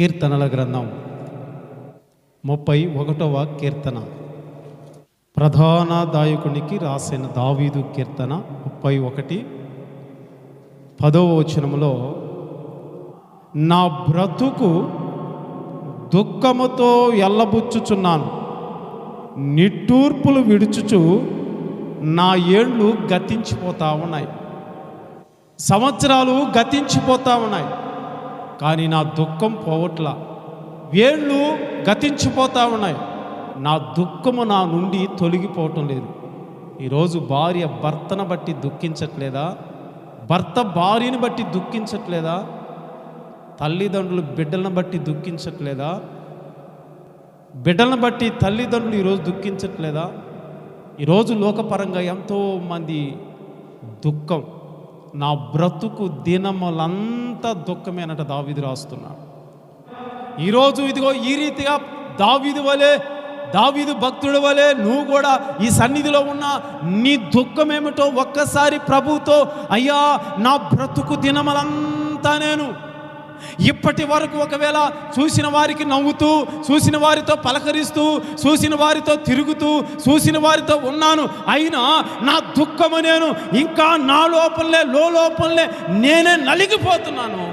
కీర్తనల గ్రంథం. ముప్పై ఒకటవ కీర్తన. ప్రధాన దాయకునికి రాసిన దావీదు కీర్తన ముప్పై ఒకటి. పదవ వచనములో నా బ్రతుకు దుఃఖముతో ఎల్లబుచ్చుచున్నాను. నిట్టూర్పులు విడుచుచు నా ఏండ్లు గతించిపోతా ఉన్నాయి. సంవత్సరాలు గతించిపోతా ఉన్నాయి. కానీ నా దుఃఖం పోవట్లా. వేళ్ళు గతించిపోతూ ఉన్నాయి. నా దుఃఖము నా నుండి తొలగిపోవటం లేదు. ఈరోజు భార్య భర్తను బట్టి దుఃఖించట్లేదా? భర్త భార్యని బట్టి దుఃఖించట్లేదా? తల్లిదండ్రులు బిడ్డలను బట్టి దుఃఖించట్లేదా? బిడ్డలను బట్టి తల్లిదండ్రులు ఈరోజు దుఃఖించట్లేదా? ఈరోజు లోకపరంగా ఎంతో మంది దుఃఖం నా బ్రతుకు దినములంతా దుఃఖమేనట దావీదు రాస్తున్నాడు. ఈరోజు ఇదిగో ఈ రీతిగా దావీదు వలె దావీదు భక్తుడు వలె నువ్వు కూడా ఈ సన్నిధిలో ఉన్న నీ దుఃఖం ఏమిటో ఒక్కసారి ప్రభుతో అయ్యా నా బ్రతుకు దినములంతా నేను ఇప్పటి వరకు ఒకవేళ చూసిన వారికి నవ్వుతూ చూసిన వారితో పలకరిస్తూ చూసిన వారితో తిరుగుతూ చూసిన వారితో ఉన్నాను అయినా నా దుఃఖము నేను ఇంకా నా లోపలే లో లోపలే నేనే నలిగిపోతున్నాను.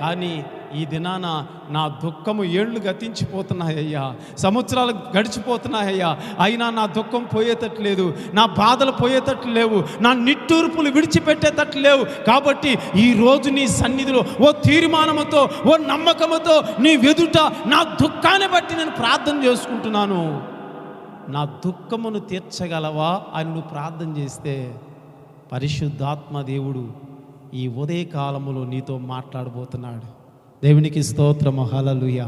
కానీ ఈ దినాన నా దుఃఖము ఏళ్ళు గతించిపోతున్నాయ్యా. సంవత్సరాలు గడిచిపోతున్నాయ్యా. అయినా నా దుఃఖం పోయేటట్లేదు నా బాధలు పోయేటట్లు లేవు. నా నిట్టూర్పులు విడిచిపెట్టేటట్లు లేవు. కాబట్టి ఈ రోజు నీ సన్నిధిలో ఓ తీర్మానముతో ఓ నమ్మకముతో నీ వెదుట నా దుఃఖాన్ని బట్టి నేను ప్రార్థన చేసుకుంటున్నాను. నా దుఃఖమును తీర్చగలవా అని నువ్వు ప్రార్థన చేస్తే పరిశుద్ధాత్మ దేవుడు ఈ ఉదయకాలములో నీతో మాట్లాడబోతున్నాడు. దేవునికి స్తోత్రము. హలలుయ